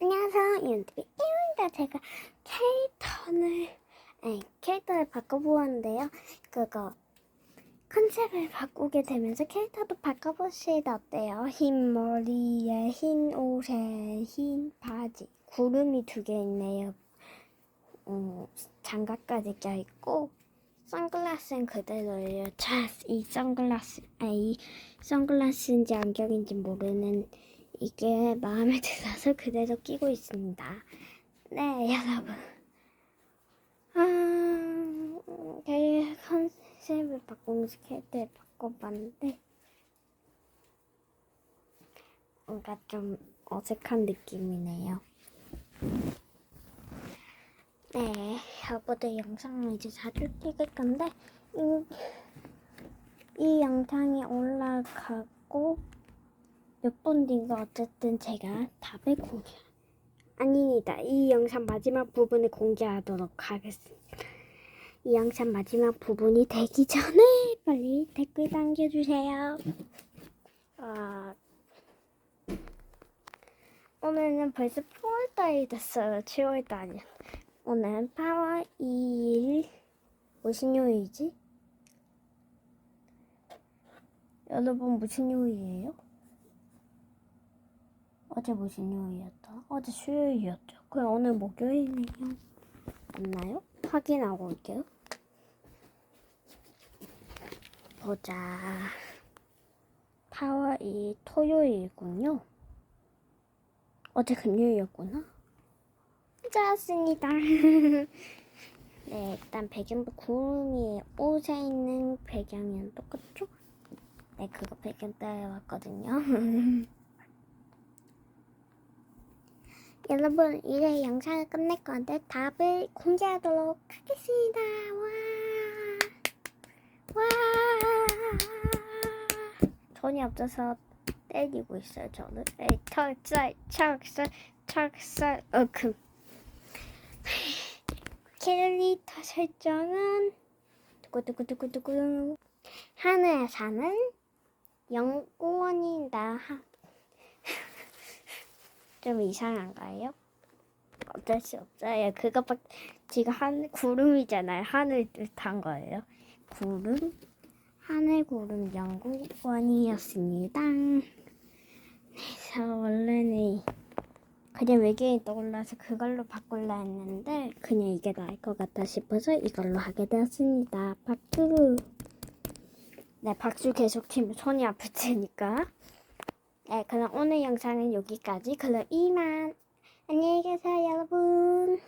안녕하세요. 이은TV입니다. 제가 캐릭터를, 아니, 캐릭터를 바꿔보았는데요. 그거, 컨셉을 바꾸게 되면서 캐릭터도 바꿔보시다 어때요? 흰 머리에, 흰 옷에, 흰 바지. 구름이 두 개 있네요. 어, 장갑까지 껴있고, 선글라스는 그대로예요. 자, 이 선글라스, 아니, 이 선글라스인지 안경인지 모르는 이게 마음에 들어서 그대로 끼고 있습니다. 네, 여러분. 아, 제 컨셉을 바꾸면서 캐릭터를 바꿔봤는데, 뭔가 좀 어색한 느낌이네요. 네, 여보들 영상을 이제 자주 찍을 건데, 이, 이 영상이 올라가고, 몇 번 뒤가 어쨌든 제가 답을 공개 아닙니다. 이 영상 마지막 부분을 공개하도록 하겠습니다. 이 영상 마지막 부분이 되기 전에 빨리 댓글 남겨주세요. 아, 오늘은 벌써 4월달이 됐어요. 7월달이. 오늘 8월 2일 무슨 요일이지? 여러분 무슨 요일이에요? 어제 무슨 요일이었다? 어제 수요일이었죠. 그럼 오늘 목요일이네요. 맞나요? 확인하고 올게요. 보자. 8월 2일 토요일이군요. 어제 금요일이었구나. 좋았습니다. 네, 일단 배경도 구름이 옷에 있는 배경이랑 똑같죠? 네, 그거 배경 따라 왔거든요. 여러분 이제 영상을 끝낼 건데 답을 공개하도록 하겠습니다. 와, 와. 돈이 없어서 때리고 있어요. 저는 에이, 턱살, 척살, 척살, 어금. 캐릭터 설정은 두구두구두구두구 하늘에 사는 연구원이다. 좀 이상한가요? 어쩔 수 없어요. 그거밖 지금 한 구름이잖아요. 하늘 뜻한 거예요. 구름 하늘 구름 연구원이었습니다. 그래서 원래는 그냥 외계인 떠올라서 그걸로 바꿀라 했는데 그냥 이게 나을 것 같다 싶어서 이걸로 하게 되었습니다. 박수. 네, 박수 계속 치면 손이 아플 테니까. 네, 그럼 오늘 영상은 여기까지. 그럼 이만. 안녕히 계세요, 여러분.